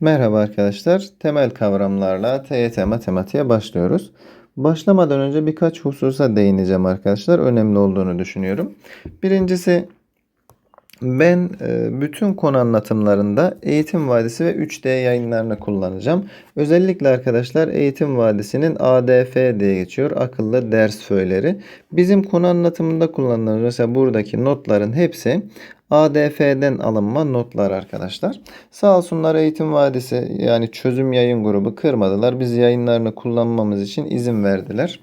Merhaba arkadaşlar. Temel kavramlarla TYT matematiğe başlıyoruz. Başlamadan önce birkaç hususa değineceğim arkadaşlar. Önemli olduğunu düşünüyorum. Birincisi ben e, bütün konu anlatımlarında Eğitim Vadisi ve 3D yayınlarını kullanacağım. Özellikle arkadaşlar Eğitim Vadisi'nin ADF diye geçiyor. Akıllı ders föyleri. Bizim konu anlatımında kullanılan mesela buradaki notların hepsi ADF'den alınma notlar arkadaşlar. Sağ olsunlar Eğitim Vadisi yani çözüm yayın grubu kırmadılar. Biz yayınlarını kullanmamız için izin verdiler.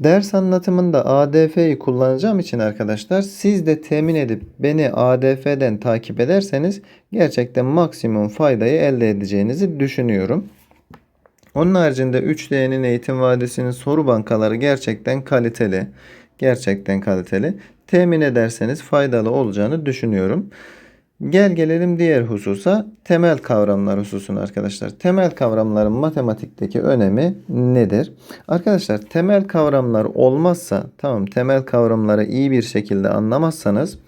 Ders anlatımında ADF'yi kullanacağım için arkadaşlar siz de temin edip beni ADF'den takip ederseniz gerçekten maksimum faydayı elde edeceğinizi düşünüyorum. Onun haricinde 3D'nin eğitim vadisinin soru bankaları gerçekten kaliteli. Gerçekten kaliteli. Temin ederseniz faydalı olacağını düşünüyorum. Gel gelelim diğer hususa temel kavramlar hususuna arkadaşlar. Temel kavramların matematikteki önemi nedir? Arkadaşlar temel kavramlar olmazsa tamam temel kavramları iyi bir şekilde anlamazsanız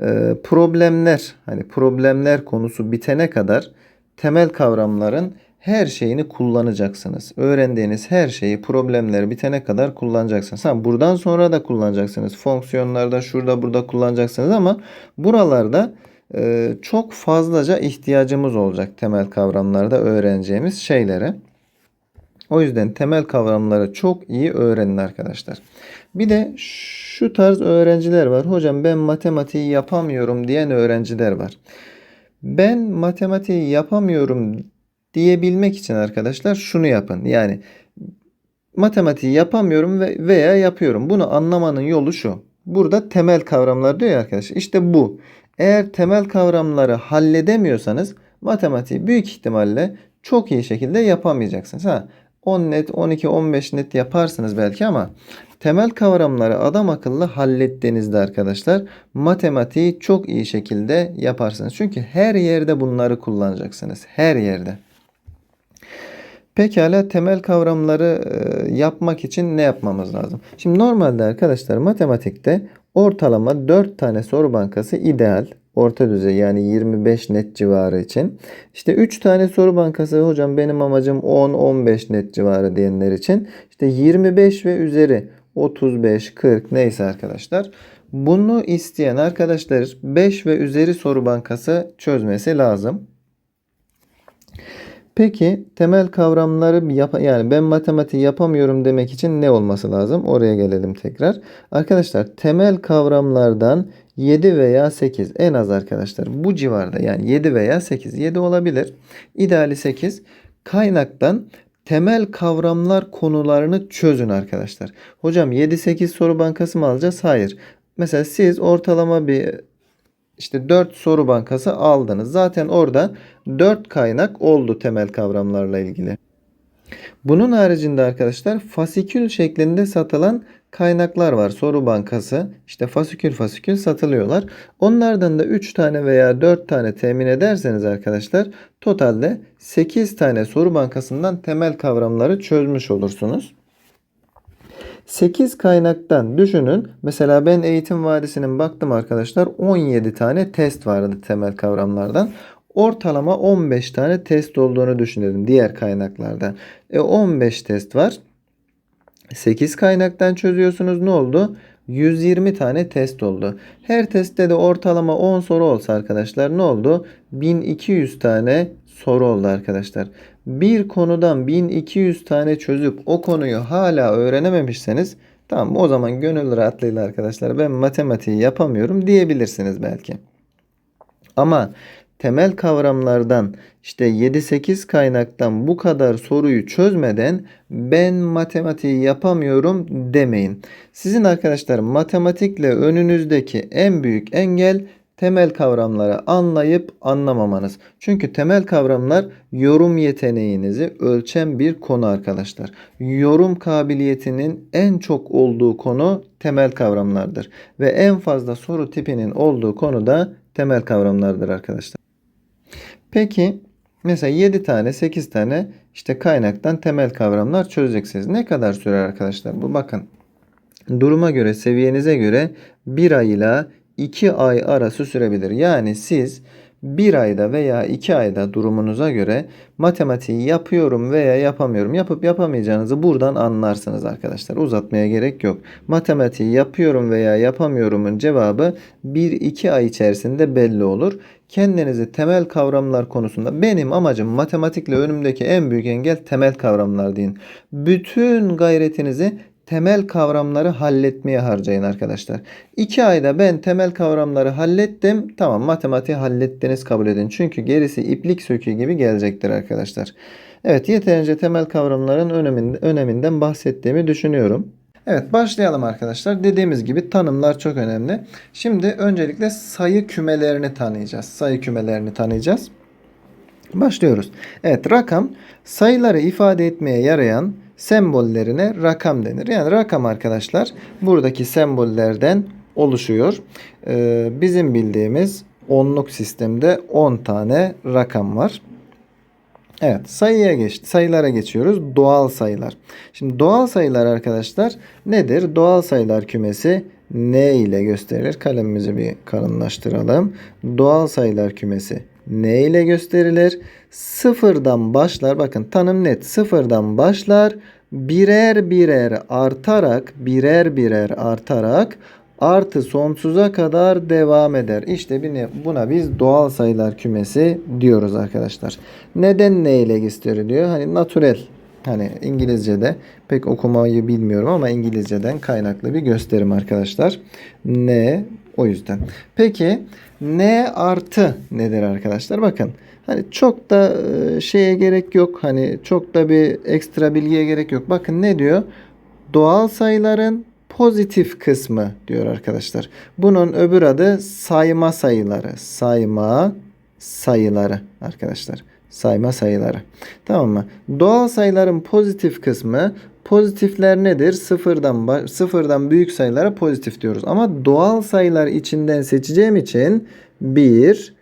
e, problemler hani problemler konusu bitene kadar temel kavramların her şeyini kullanacaksınız. Öğrendiğiniz her şeyi problemler bitene kadar kullanacaksınız. Ha, buradan sonra da kullanacaksınız. Fonksiyonlarda şurada burada kullanacaksınız ama buralarda çok fazlaca ihtiyacımız olacak temel kavramlarda öğreneceğimiz şeylere. O yüzden temel kavramları çok iyi öğrenin arkadaşlar. Bir de şu tarz öğrenciler var. Hocam ben matematiği yapamıyorum diyen öğrenciler var. Ben matematiği yapamıyorum diyebilmek için arkadaşlar şunu yapın. Yani matematiği yapamıyorum ve veya yapıyorum. Bunu anlamanın yolu şu. Burada temel kavramlar diyor ya arkadaşlar. İşte bu. Eğer temel kavramları halledemiyorsanız matematiği büyük ihtimalle çok iyi şekilde yapamayacaksınız. Ha, 10 net, 12, 15 net yaparsınız belki ama temel kavramları adam akıllı hallettiğinizde arkadaşlar matematiği çok iyi şekilde yaparsınız. Çünkü her yerde bunları kullanacaksınız. Her yerde. Pekala temel kavramları yapmak için ne yapmamız lazım? Şimdi normalde arkadaşlar matematikte ortalama 4 tane soru bankası ideal. Orta düzey yani 25 net civarı için. İşte 3 tane soru bankası hocam benim amacım 10-15 net civarı diyenler için. İşte 25 ve üzeri 35, 40 neyse arkadaşlar. Bunu isteyen arkadaşlar 5 ve üzeri soru bankası çözmesi lazım. Peki temel kavramları yap yani ben matematiği yapamıyorum demek için ne olması lazım? Oraya gelelim tekrar. Arkadaşlar temel kavramlardan 7 veya 8 en az arkadaşlar bu civarda yani 7 veya 8 7 olabilir. İdeali 8 kaynaktan temel kavramlar konularını çözün arkadaşlar. Hocam 7-8 soru bankası mı alacağız? Hayır. Mesela siz ortalama bir işte 4 soru bankası aldınız. Zaten orada 4 kaynak oldu temel kavramlarla ilgili. Bunun haricinde arkadaşlar fasikül şeklinde satılan kaynaklar var. Soru bankası işte fasikül fasikül satılıyorlar. Onlardan da 3 tane veya 4 tane temin ederseniz arkadaşlar totalde 8 tane soru bankasından temel kavramları çözmüş olursunuz. 8 kaynaktan düşünün. Mesela ben eğitim vadisinin baktım arkadaşlar 17 tane test vardı temel kavramlardan. Ortalama 15 tane test olduğunu düşünelim diğer kaynaklardan. E 15 test var. 8 kaynaktan çözüyorsunuz ne oldu? 120 tane test oldu. Her testte de ortalama 10 soru olsa arkadaşlar ne oldu? 1200 tane soru oldu arkadaşlar. Bir konudan 1200 tane çözüp o konuyu hala öğrenememişseniz tamam o zaman gönül rahatlığıyla arkadaşlar ben matematiği yapamıyorum diyebilirsiniz belki. Ama temel kavramlardan işte 7-8 kaynaktan bu kadar soruyu çözmeden ben matematiği yapamıyorum demeyin. Sizin arkadaşlar matematikle önünüzdeki en büyük engel temel kavramları anlayıp anlamamanız. Çünkü temel kavramlar yorum yeteneğinizi ölçen bir konu arkadaşlar. Yorum kabiliyetinin en çok olduğu konu temel kavramlardır. Ve en fazla soru tipinin olduğu konu da temel kavramlardır arkadaşlar. Peki mesela 7 tane 8 tane işte kaynaktan temel kavramlar çözeceksiniz. Ne kadar sürer arkadaşlar? Bu bakın duruma göre seviyenize göre 1 ay ile 2 ay arası sürebilir. Yani siz bir ayda veya iki ayda durumunuza göre matematiği yapıyorum veya yapamıyorum. Yapıp yapamayacağınızı buradan anlarsınız arkadaşlar. Uzatmaya gerek yok. Matematiği yapıyorum veya yapamıyorumun cevabı 1-2 ay içerisinde belli olur. Kendinizi temel kavramlar konusunda benim amacım matematikle önümdeki en büyük engel temel kavramlar deyin. Bütün gayretinizi temel kavramları halletmeye harcayın arkadaşlar. 2 ayda ben temel kavramları hallettim. Tamam matematiği hallettiniz kabul edin. Çünkü gerisi iplik söküğü gibi gelecektir arkadaşlar. Evet yeterince temel kavramların öneminden, öneminden bahsettiğimi düşünüyorum. Evet başlayalım arkadaşlar. Dediğimiz gibi tanımlar çok önemli. Şimdi öncelikle sayı kümelerini tanıyacağız. Sayı kümelerini tanıyacağız. Başlıyoruz. Evet rakam sayıları ifade etmeye yarayan sembollerine rakam denir. Yani rakam arkadaşlar buradaki sembollerden oluşuyor. Ee, bizim bildiğimiz onluk sistemde 10 tane rakam var. Evet sayıya geçti. Sayılara geçiyoruz. Doğal sayılar. Şimdi doğal sayılar arkadaşlar nedir? Doğal sayılar kümesi n ile gösterilir. Kalemimizi bir kalınlaştıralım. Doğal sayılar kümesi n ile gösterilir? Sıfırdan başlar. Bakın tanım net. Sıfırdan başlar. Birer birer artarak birer birer artarak artı sonsuza kadar devam eder. İşte buna biz doğal sayılar kümesi diyoruz arkadaşlar. Neden ne ile gösteriliyor? Hani natürel Hani İngilizce'de pek okumayı bilmiyorum ama İngilizceden kaynaklı bir gösterim arkadaşlar. Ne o yüzden. Peki n artı nedir arkadaşlar? Bakın hani çok da e, şeye gerek yok. Hani çok da bir ekstra bilgiye gerek yok. Bakın ne diyor? Doğal sayıların pozitif kısmı diyor arkadaşlar. Bunun öbür adı sayma sayıları. Sayma sayıları arkadaşlar. Sayma sayıları. Tamam mı? Doğal sayıların pozitif kısmı pozitifler nedir? Sıfırdan sıfırdan büyük sayılara pozitif diyoruz. Ama doğal sayılar içinden seçeceğim için 1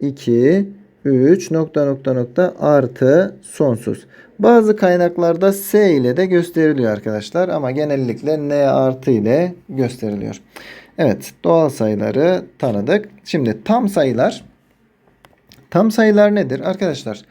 2 3 nokta nokta nokta artı sonsuz. Bazı kaynaklarda S ile de gösteriliyor arkadaşlar ama genellikle N artı ile gösteriliyor. Evet doğal sayıları tanıdık. Şimdi tam sayılar. Tam sayılar nedir? Arkadaşlar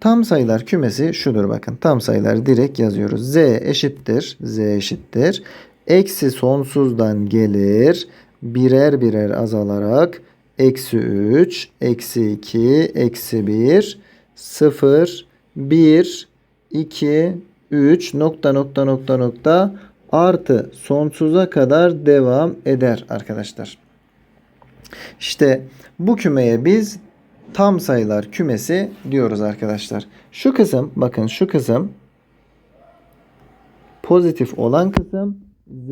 tam sayılar kümesi şudur bakın. Tam sayılar direkt yazıyoruz. Z eşittir. Z eşittir. Eksi sonsuzdan gelir. Birer birer azalarak eksi 3, eksi 2, eksi 1, 0, 1, 2, 3 nokta nokta nokta nokta artı sonsuza kadar devam eder arkadaşlar. İşte bu kümeye biz tam sayılar kümesi diyoruz arkadaşlar. Şu kısım bakın şu kısım pozitif olan kısım z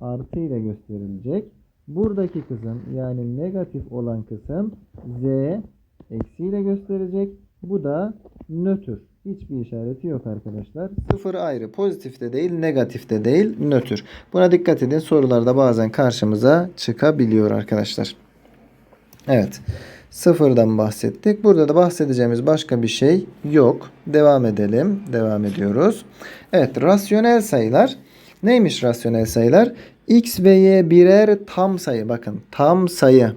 artı ile gösterilecek. Buradaki kısım yani negatif olan kısım z eksiyle gösterecek. Bu da nötr. Hiçbir işareti yok arkadaşlar. Sıfır ayrı. Pozitif de değil, negatif de değil, nötr. Buna dikkat edin. Sorularda bazen karşımıza çıkabiliyor arkadaşlar. Evet. Sıfırdan bahsettik. Burada da bahsedeceğimiz başka bir şey yok. Devam edelim. Devam ediyoruz. Evet. Rasyonel sayılar. Neymiş rasyonel sayılar? X ve Y birer tam sayı. Bakın tam sayı.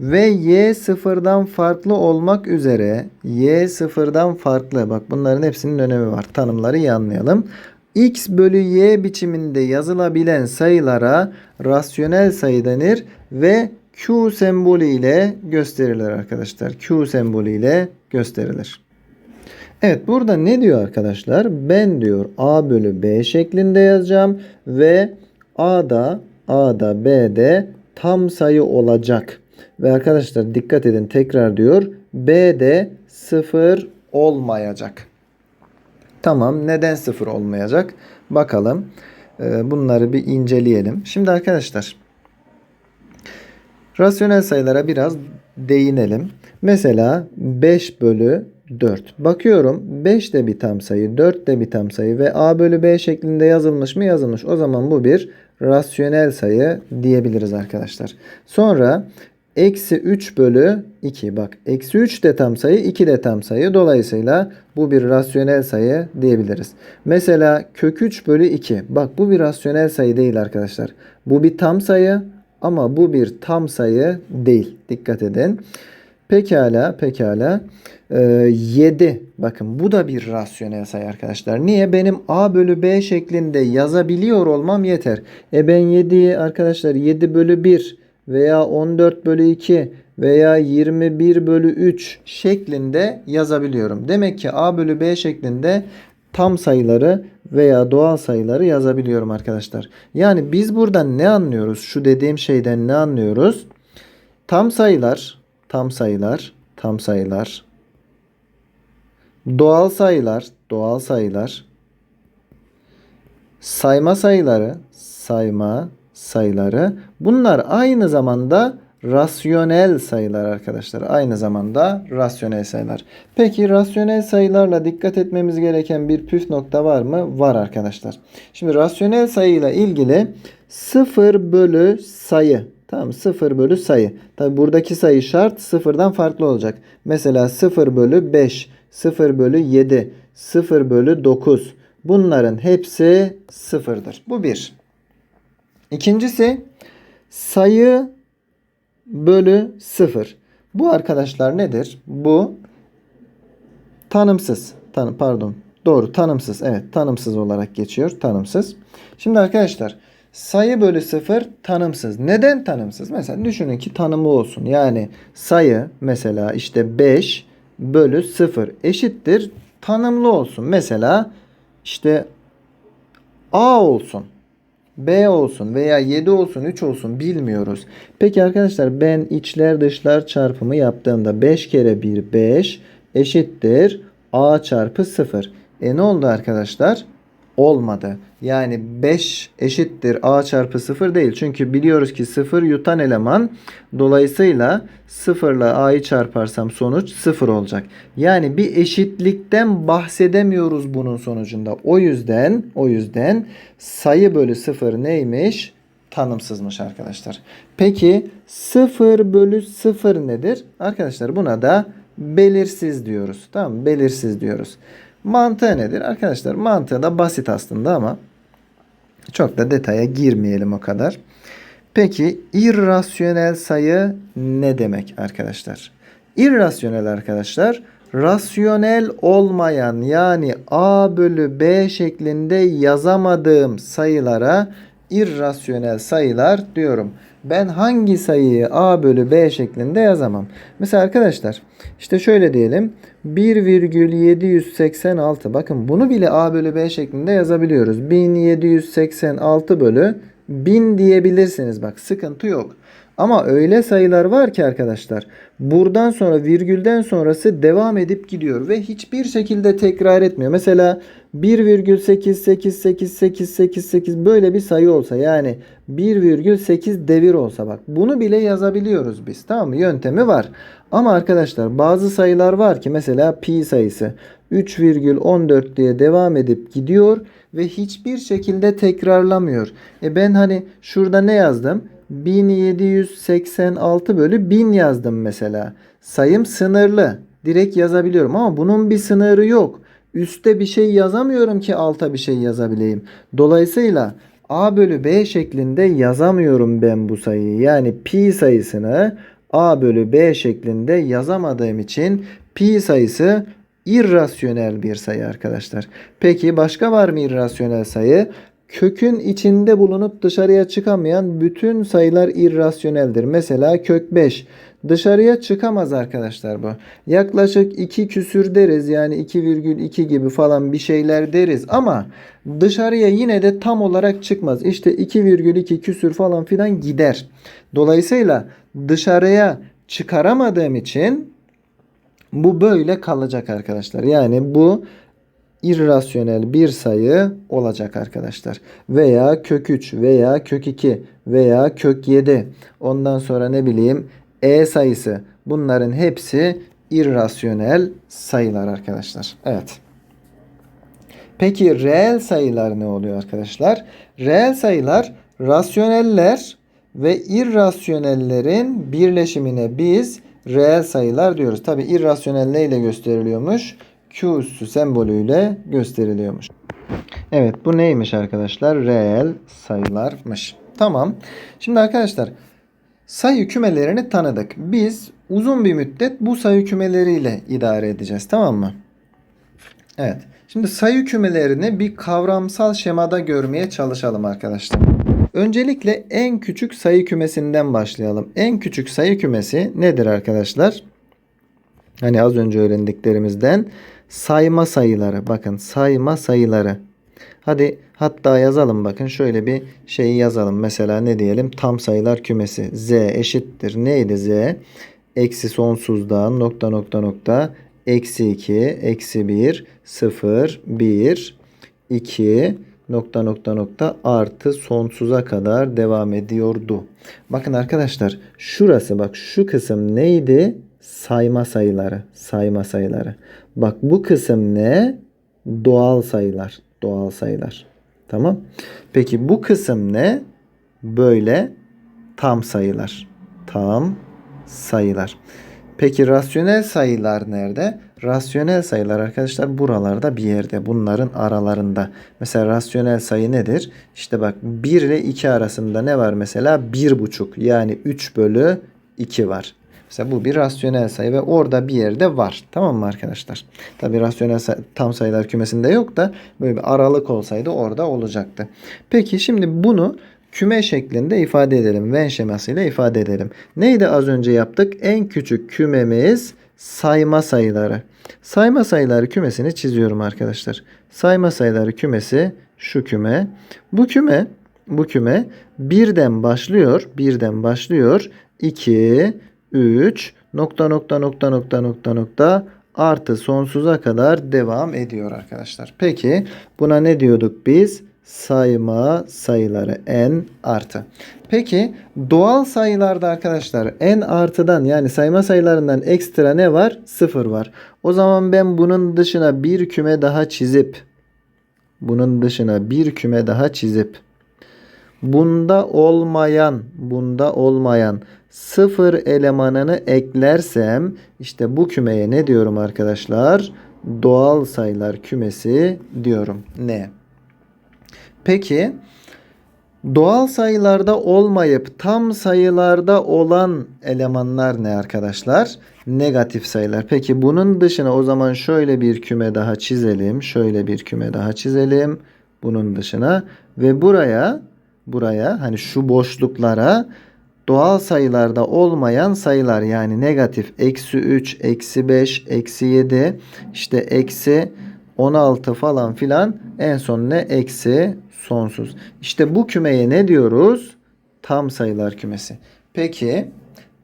Ve Y sıfırdan farklı olmak üzere Y sıfırdan farklı. Bak bunların hepsinin önemi var. Tanımları iyi anlayalım. X bölü Y biçiminde yazılabilen sayılara rasyonel sayı denir ve Q sembolü ile gösterilir arkadaşlar. Q sembolü ile gösterilir. Evet burada ne diyor arkadaşlar? Ben diyor A bölü B şeklinde yazacağım ve A'da A'da B'de tam sayı olacak. Ve arkadaşlar dikkat edin tekrar diyor. B'de 0 olmayacak. Tamam neden 0 olmayacak? Bakalım. Ee, bunları bir inceleyelim. Şimdi arkadaşlar rasyonel sayılara biraz değinelim. Mesela 5 bölü 4. Bakıyorum 5 de bir tam sayı, 4 de bir tam sayı ve a bölü b şeklinde yazılmış mı? Yazılmış. O zaman bu bir rasyonel sayı diyebiliriz arkadaşlar. Sonra eksi 3 bölü 2. Bak eksi 3 de tam sayı 2 de tam sayı. Dolayısıyla bu bir rasyonel sayı diyebiliriz. Mesela kök 3 bölü 2. Bak bu bir rasyonel sayı değil arkadaşlar. Bu bir tam sayı ama bu bir tam sayı değil. Dikkat edin. Pekala, pekala. Ee, 7. Bakın bu da bir rasyonel sayı arkadaşlar. Niye? Benim A bölü B şeklinde yazabiliyor olmam yeter. E ben 7'yi arkadaşlar 7 bölü 1 veya 14 bölü 2 veya 21 bölü 3 şeklinde yazabiliyorum. Demek ki A bölü B şeklinde tam sayıları veya doğal sayıları yazabiliyorum arkadaşlar. Yani biz buradan ne anlıyoruz? Şu dediğim şeyden ne anlıyoruz? Tam sayılar, tam sayılar, tam sayılar, doğal sayılar, doğal sayılar, sayma sayıları, sayma sayıları bunlar aynı zamanda rasyonel sayılar arkadaşlar. Aynı zamanda rasyonel sayılar. Peki rasyonel sayılarla dikkat etmemiz gereken bir püf nokta var mı? Var arkadaşlar. Şimdi rasyonel sayıyla ilgili 0 bölü sayı. Tamam 0 bölü sayı. Tabi buradaki sayı şart sıfırdan farklı olacak. Mesela 0 bölü 5, 0 bölü 7, 0 bölü 9. Bunların hepsi sıfırdır. Bu bir. İkincisi sayı bölü 0. Bu arkadaşlar nedir? Bu tanımsız. Tanım, pardon. Doğru tanımsız. Evet tanımsız olarak geçiyor. Tanımsız. Şimdi arkadaşlar sayı bölü 0 tanımsız. Neden tanımsız? Mesela düşünün ki tanımı olsun. Yani sayı mesela işte 5 bölü 0 eşittir tanımlı olsun. Mesela işte A olsun. B olsun veya 7 olsun 3 olsun bilmiyoruz. Peki arkadaşlar ben içler dışlar çarpımı yaptığımda 5 kere 1 5 eşittir A çarpı 0. E ne oldu arkadaşlar? Olmadı. Yani 5 eşittir A çarpı 0 değil. Çünkü biliyoruz ki 0 yutan eleman. Dolayısıyla 0 ile A'yı çarparsam sonuç 0 olacak. Yani bir eşitlikten bahsedemiyoruz bunun sonucunda. O yüzden o yüzden sayı bölü 0 neymiş? Tanımsızmış arkadaşlar. Peki 0 bölü 0 nedir? Arkadaşlar buna da belirsiz diyoruz. Tamam? Belirsiz diyoruz. Mantığı nedir? Arkadaşlar mantığı da basit aslında ama çok da detaya girmeyelim o kadar. Peki irrasyonel sayı ne demek arkadaşlar? İrrasyonel arkadaşlar rasyonel olmayan yani a bölü b şeklinde yazamadığım sayılara irrasyonel sayılar diyorum. Ben hangi sayıyı a bölü b şeklinde yazamam? Mesela arkadaşlar işte şöyle diyelim 1,786 bakın bunu bile a bölü b şeklinde yazabiliyoruz. 1786 bölü 1000 diyebilirsiniz bak sıkıntı yok. Ama öyle sayılar var ki arkadaşlar buradan sonra virgülden sonrası devam edip gidiyor ve hiçbir şekilde tekrar etmiyor. Mesela 1,8888888 böyle bir sayı olsa yani 1,8 devir olsa bak bunu bile yazabiliyoruz biz tamam mı? Yöntemi var. Ama arkadaşlar bazı sayılar var ki mesela pi sayısı 3,14 diye devam edip gidiyor ve hiçbir şekilde tekrarlamıyor. E ben hani şurada ne yazdım? 1786 bölü 1000 yazdım mesela. Sayım sınırlı. Direkt yazabiliyorum ama bunun bir sınırı yok. Üste bir şey yazamıyorum ki alta bir şey yazabileyim. Dolayısıyla a bölü b şeklinde yazamıyorum ben bu sayıyı. Yani pi sayısını a bölü b şeklinde yazamadığım için pi sayısı irrasyonel bir sayı arkadaşlar. Peki başka var mı irrasyonel sayı? Kökün içinde bulunup dışarıya çıkamayan bütün sayılar irrasyoneldir. Mesela kök 5 dışarıya çıkamaz arkadaşlar bu. Yaklaşık 2 küsür deriz yani 2,2 gibi falan bir şeyler deriz ama dışarıya yine de tam olarak çıkmaz. İşte 2,2 küsür falan filan gider. Dolayısıyla dışarıya çıkaramadığım için bu böyle kalacak arkadaşlar. Yani bu irrasyonel bir sayı olacak arkadaşlar. Veya kök 3 veya kök 2 veya kök 7. Ondan sonra ne bileyim e sayısı. Bunların hepsi irrasyonel sayılar arkadaşlar. Evet. Peki reel sayılar ne oluyor arkadaşlar? Reel sayılar rasyoneller ve irrasyonellerin birleşimine biz reel sayılar diyoruz. Tabi irrasyonel neyle gösteriliyormuş? Q üssü sembolüyle gösteriliyormuş. Evet bu neymiş arkadaşlar? Reel sayılarmış. Tamam. Şimdi arkadaşlar sayı kümelerini tanıdık. Biz uzun bir müddet bu sayı kümeleriyle idare edeceğiz. Tamam mı? Evet. Şimdi sayı kümelerini bir kavramsal şemada görmeye çalışalım arkadaşlar. Öncelikle en küçük sayı kümesinden başlayalım. En küçük sayı kümesi nedir arkadaşlar? Hani az önce öğrendiklerimizden sayma sayıları. Bakın sayma sayıları. Hadi hatta yazalım bakın şöyle bir şeyi yazalım. Mesela ne diyelim? Tam sayılar kümesi. Z eşittir. Neydi Z? Eksi sonsuzdan nokta nokta nokta eksi 2, eksi 1, 0, 1, 2 nokta nokta nokta artı sonsuza kadar devam ediyordu. Bakın arkadaşlar şurası bak şu kısım neydi? Sayma sayıları. Sayma sayıları. Bak bu kısım ne? Doğal sayılar. Doğal sayılar. Tamam. Peki bu kısım ne? Böyle tam sayılar. Tam sayılar. Peki rasyonel sayılar nerede? Rasyonel sayılar arkadaşlar buralarda bir yerde. Bunların aralarında. Mesela rasyonel sayı nedir? İşte bak 1 ile 2 arasında ne var mesela? 1,5 yani 3 bölü 2 var. Mesela bu bir rasyonel sayı ve orada bir yerde var. Tamam mı arkadaşlar? Tabi rasyonel say- tam sayılar kümesinde yok da böyle bir aralık olsaydı orada olacaktı. Peki şimdi bunu küme şeklinde ifade edelim. Venn şemasıyla ifade edelim. Neydi az önce yaptık? En küçük kümemiz sayma sayıları. Sayma sayıları kümesini çiziyorum arkadaşlar. Sayma sayıları kümesi şu küme. Bu küme bu küme birden başlıyor. Birden başlıyor. 2 3 nokta nokta nokta nokta nokta nokta artı sonsuza kadar devam ediyor arkadaşlar. Peki buna ne diyorduk biz? Sayma sayıları n artı. Peki doğal sayılarda arkadaşlar n artıdan yani sayma sayılarından ekstra ne var? Sıfır var. O zaman ben bunun dışına bir küme daha çizip bunun dışına bir küme daha çizip bunda olmayan bunda olmayan sıfır elemanını eklersem işte bu kümeye ne diyorum arkadaşlar? Doğal sayılar kümesi diyorum. Ne? Peki doğal sayılarda olmayıp tam sayılarda olan elemanlar ne arkadaşlar? Negatif sayılar. Peki bunun dışına o zaman şöyle bir küme daha çizelim. Şöyle bir küme daha çizelim. Bunun dışına ve buraya buraya hani şu boşluklara doğal sayılarda olmayan sayılar yani negatif eksi 3, eksi 5, eksi 7 işte eksi 16 falan filan en son ne? Eksi sonsuz. İşte bu kümeye ne diyoruz? Tam sayılar kümesi. Peki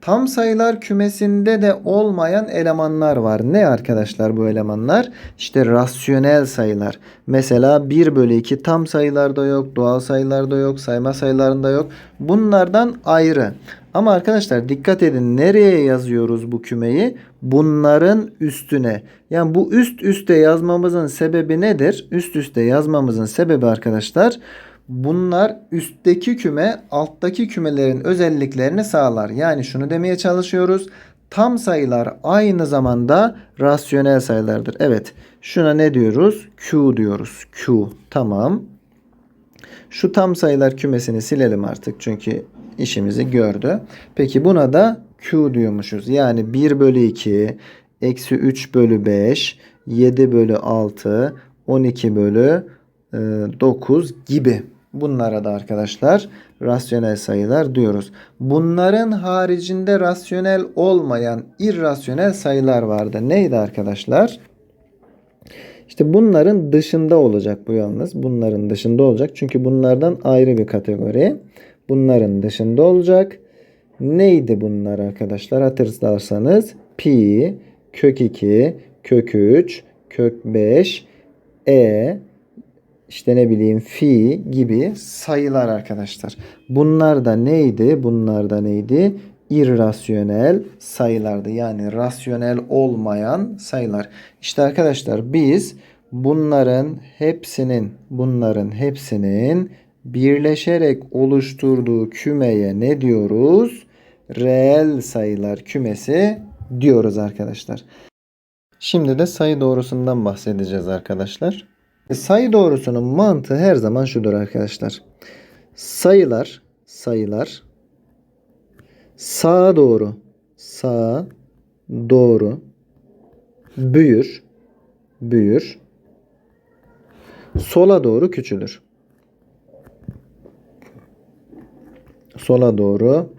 tam sayılar kümesinde de olmayan elemanlar var. Ne arkadaşlar bu elemanlar? İşte rasyonel sayılar. Mesela 1 bölü 2 tam sayılarda yok, doğal sayılarda yok, sayma sayılarında yok. Bunlardan ayrı. Ama arkadaşlar dikkat edin nereye yazıyoruz bu kümeyi? Bunların üstüne. Yani bu üst üste yazmamızın sebebi nedir? Üst üste yazmamızın sebebi arkadaşlar bunlar üstteki küme alttaki kümelerin özelliklerini sağlar. Yani şunu demeye çalışıyoruz. Tam sayılar aynı zamanda rasyonel sayılardır. Evet. Şuna ne diyoruz? Q diyoruz. Q. Tamam. Şu tam sayılar kümesini silelim artık. Çünkü işimizi gördü. Peki buna da Q diyormuşuz. Yani 1 bölü 2, eksi 3 bölü 5, 7 bölü 6, 12 bölü e, 9 gibi. Bunlara da arkadaşlar rasyonel sayılar diyoruz. Bunların haricinde rasyonel olmayan irrasyonel sayılar vardı. Neydi arkadaşlar? İşte bunların dışında olacak bu yalnız. Bunların dışında olacak. Çünkü bunlardan ayrı bir kategori. Bunların dışında olacak. Neydi bunlar arkadaşlar? Hatırlarsanız pi, kök 2, kök 3, kök 5, e, işte ne bileyim fi gibi sayılar arkadaşlar. Bunlar da neydi? Bunlar da neydi? irrasyonel sayılardı. Yani rasyonel olmayan sayılar. İşte arkadaşlar biz bunların hepsinin bunların hepsinin birleşerek oluşturduğu kümeye ne diyoruz? Reel sayılar kümesi diyoruz arkadaşlar. Şimdi de sayı doğrusundan bahsedeceğiz arkadaşlar. Sayı doğrusunun mantığı her zaman şudur arkadaşlar. Sayılar, sayılar sağa doğru sağa doğru büyür büyür sola doğru küçülür. Sola doğru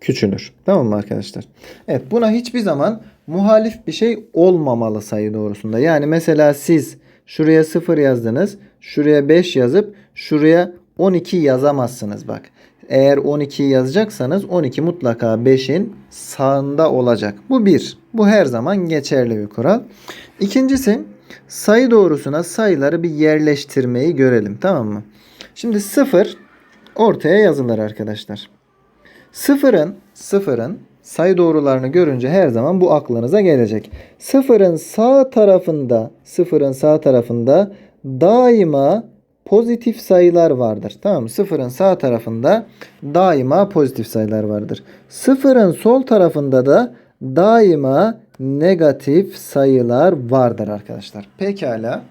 küçülür. Tamam mı arkadaşlar? Evet buna hiçbir zaman muhalif bir şey olmamalı sayı doğrusunda. Yani mesela siz şuraya 0 yazdınız. Şuraya 5 yazıp şuraya 12 yazamazsınız bak. Eğer 12'yi yazacaksanız 12 mutlaka 5'in sağında olacak. Bu bir. Bu her zaman geçerli bir kural. İkincisi sayı doğrusuna sayıları bir yerleştirmeyi görelim. Tamam mı? Şimdi 0 ortaya yazılır arkadaşlar. Sıfırın, sıfırın sayı doğrularını görünce her zaman bu aklınıza gelecek. Sıfırın sağ tarafında, sıfırın sağ tarafında daima pozitif sayılar vardır. Tamam mı? Sıfırın sağ tarafında daima pozitif sayılar vardır. Sıfırın sol tarafında da daima negatif sayılar vardır arkadaşlar. Pekala.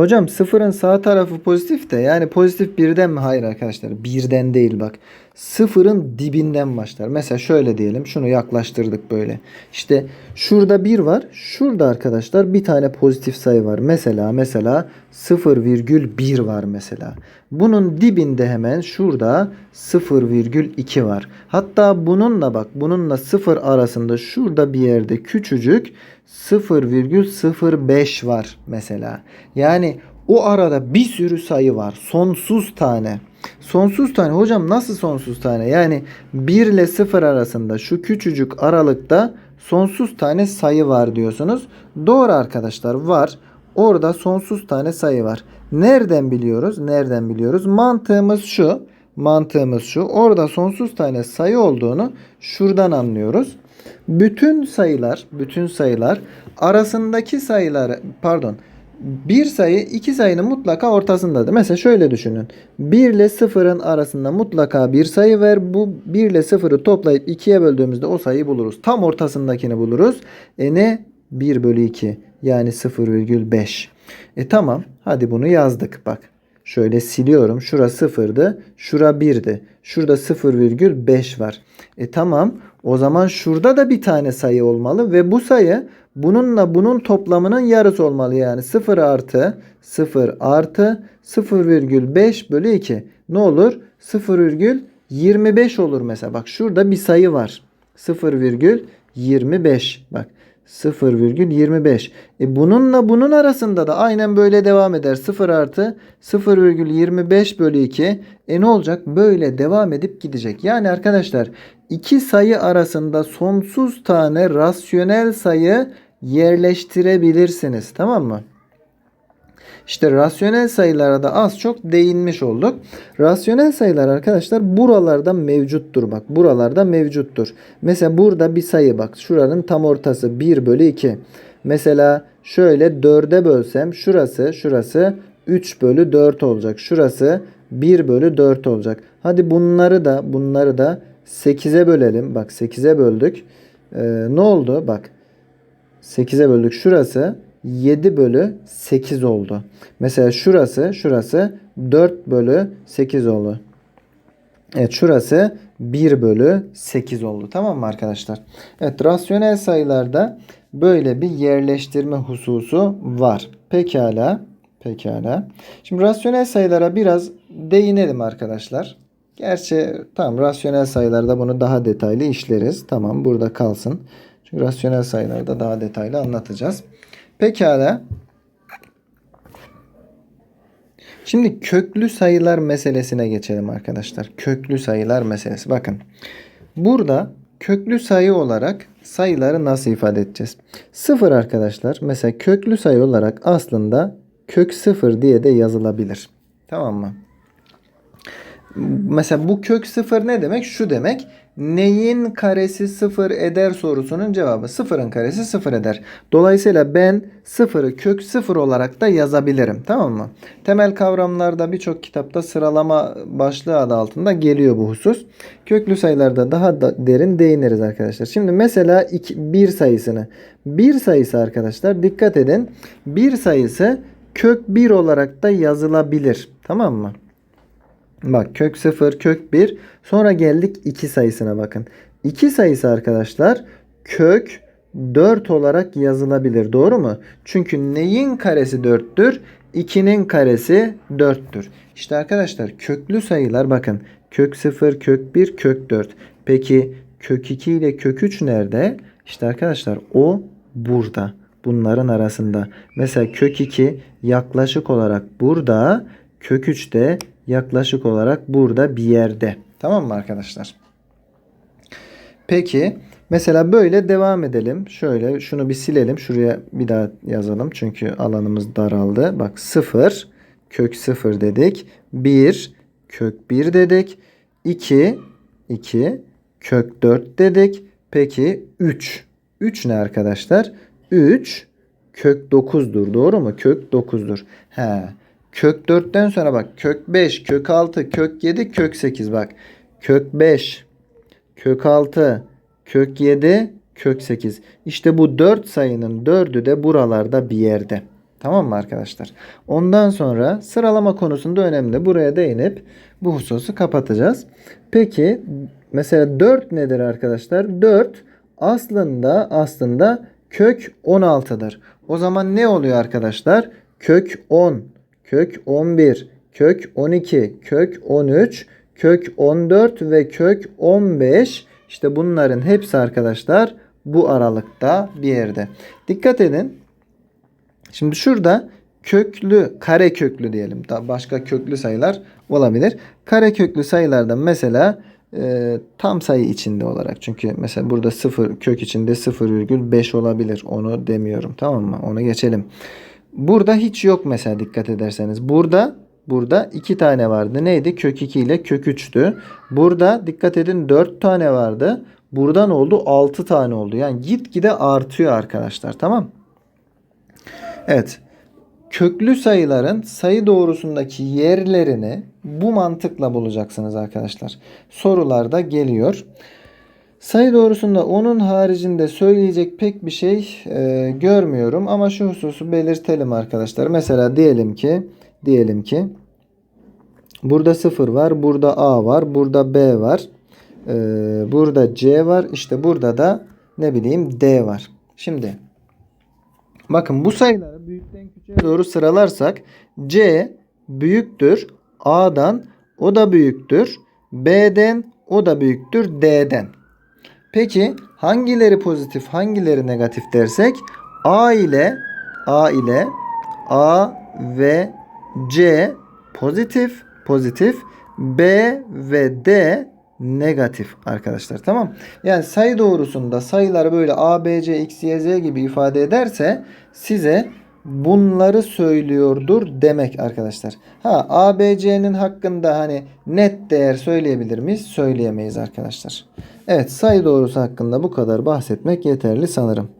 Hocam sıfırın sağ tarafı pozitif de yani pozitif birden mi? Hayır arkadaşlar birden değil bak. Sıfırın dibinden başlar. Mesela şöyle diyelim şunu yaklaştırdık böyle. İşte şurada bir var. Şurada arkadaşlar bir tane pozitif sayı var. Mesela mesela 0,1 var mesela. Bunun dibinde hemen şurada 0,2 var. Hatta bununla bak bununla 0 arasında şurada bir yerde küçücük 0,05 var mesela. Yani o arada bir sürü sayı var. Sonsuz tane. Sonsuz tane. Hocam nasıl sonsuz tane? Yani 1 ile 0 arasında şu küçücük aralıkta sonsuz tane sayı var diyorsunuz. Doğru arkadaşlar var. Orada sonsuz tane sayı var. Nereden biliyoruz? Nereden biliyoruz? Mantığımız şu. Mantığımız şu. Orada sonsuz tane sayı olduğunu şuradan anlıyoruz. Bütün sayılar, bütün sayılar arasındaki sayılar pardon bir sayı iki sayının mutlaka ortasındadır. Mesela şöyle düşünün. 1 ile 0'ın arasında mutlaka bir sayı ver. Bu 1 ile 0'ı toplayıp 2'ye böldüğümüzde o sayıyı buluruz. Tam ortasındakini buluruz. E ne? 1 bölü 2 yani 0,5. E tamam hadi bunu yazdık bak. Şöyle siliyorum. Şura 0'dı. Şura 1'di. Şurada 0,5 var. E tamam. O zaman şurada da bir tane sayı olmalı ve bu sayı bununla bunun toplamının yarısı olmalı. Yani 0 artı 0 artı 0,5 bölü 2. Ne olur? 0,25 olur mesela. Bak şurada bir sayı var. 0,25. Bak 0,25. E bununla bunun arasında da aynen böyle devam eder. 0 artı 0,25 bölü 2. E ne olacak? Böyle devam edip gidecek. Yani arkadaşlar iki sayı arasında sonsuz tane rasyonel sayı yerleştirebilirsiniz. Tamam mı? İşte rasyonel sayılara da az çok değinmiş olduk. Rasyonel sayılar arkadaşlar buralarda mevcuttur. Bak buralarda mevcuttur. Mesela burada bir sayı bak. Şuranın tam ortası 1 bölü 2. Mesela şöyle 4'e bölsem şurası şurası 3 bölü 4 olacak. Şurası 1 bölü 4 olacak. Hadi bunları da bunları da 8'e bölelim. Bak 8'e böldük. Ee, ne oldu? Bak 8'e böldük. Şurası 7 bölü 8 oldu. Mesela şurası şurası 4 bölü 8 oldu. Evet şurası 1 bölü 8 oldu. Tamam mı arkadaşlar? Evet rasyonel sayılarda böyle bir yerleştirme hususu var. Pekala. Pekala. Şimdi rasyonel sayılara biraz değinelim arkadaşlar. Gerçi tamam rasyonel sayılarda bunu daha detaylı işleriz. Tamam burada kalsın. Çünkü rasyonel sayılarda daha detaylı anlatacağız. Pekala. Şimdi köklü sayılar meselesine geçelim arkadaşlar. Köklü sayılar meselesi. Bakın. Burada köklü sayı olarak sayıları nasıl ifade edeceğiz? Sıfır arkadaşlar. Mesela köklü sayı olarak aslında kök sıfır diye de yazılabilir. Tamam mı? Mesela bu kök sıfır ne demek? Şu demek neyin karesi sıfır eder sorusunun cevabı. Sıfırın karesi sıfır eder. Dolayısıyla ben sıfırı kök sıfır olarak da yazabilirim. Tamam mı? Temel kavramlarda birçok kitapta sıralama başlığı adı altında geliyor bu husus. Köklü sayılarda daha da derin değiniriz arkadaşlar. Şimdi mesela 1 sayısını. 1 sayısı arkadaşlar dikkat edin. 1 sayısı kök 1 olarak da yazılabilir. Tamam mı? Bak kök 0, kök 1. Sonra geldik 2 sayısına bakın. 2 sayısı arkadaşlar kök 4 olarak yazılabilir. Doğru mu? Çünkü neyin karesi 4'tür? 2'nin karesi 4'tür. İşte arkadaşlar köklü sayılar bakın. Kök 0, kök 1, kök 4. Peki kök 2 ile kök 3 nerede? İşte arkadaşlar o burada. Bunların arasında. Mesela kök 2 yaklaşık olarak burada. Kök 3 de yaklaşık olarak burada bir yerde. Tamam mı arkadaşlar? Peki mesela böyle devam edelim. Şöyle şunu bir silelim. Şuraya bir daha yazalım. Çünkü alanımız daraldı. Bak 0 kök 0 dedik. 1 kök 1 dedik. 2 2 kök 4 dedik. Peki 3. 3 ne arkadaşlar? 3 kök 9'dur. Doğru mu? Kök 9'dur. He. Kök 4'ten sonra bak kök 5, kök 6, kök 7, kök 8 bak. Kök 5, kök 6, kök 7, kök 8. İşte bu 4 sayının 4'ü de buralarda bir yerde. Tamam mı arkadaşlar? Ondan sonra sıralama konusunda önemli. Buraya değinip bu hususu kapatacağız. Peki mesela 4 nedir arkadaşlar? 4 aslında aslında kök 16'dır. O zaman ne oluyor arkadaşlar? Kök 10, kök 11, kök 12, kök 13, kök 14 ve kök 15 işte bunların hepsi arkadaşlar bu aralıkta bir yerde. Dikkat edin. Şimdi şurada köklü, kare köklü diyelim. Da başka köklü sayılar olabilir. Kare köklü sayılardan mesela e, tam sayı içinde olarak. Çünkü mesela burada 0 kök içinde 0,5 olabilir. Onu demiyorum. Tamam mı? Onu geçelim. Burada hiç yok mesela dikkat ederseniz. Burada burada 2 tane vardı. Neydi? Kök 2 ile kök 3'tü. Burada dikkat edin 4 tane vardı. Burada ne oldu? 6 tane oldu. Yani gitgide artıyor arkadaşlar. Tamam. Evet. Köklü sayıların sayı doğrusundaki yerlerini bu mantıkla bulacaksınız arkadaşlar. Sorularda geliyor. Sayı doğrusunda onun haricinde söyleyecek pek bir şey e, görmüyorum ama şu hususu belirtelim arkadaşlar. Mesela diyelim ki diyelim ki burada 0 var, burada A var, burada B var. e, burada C var. işte burada da ne bileyim D var. Şimdi bakın bu sayıları büyükten küçüğe doğru sıralarsak C büyüktür A'dan o da büyüktür B'den o da büyüktür D'den. Peki hangileri pozitif, hangileri negatif dersek A ile A ile A ve C pozitif, pozitif, B ve D negatif arkadaşlar. Tamam? Yani sayı doğrusunda sayıları böyle A, B, C, X, Y, Z gibi ifade ederse size bunları söylüyordur demek arkadaşlar. Ha A, B, C'nin hakkında hani net değer söyleyebilir miyiz? Söyleyemeyiz arkadaşlar. Evet sayı doğrusu hakkında bu kadar bahsetmek yeterli sanırım.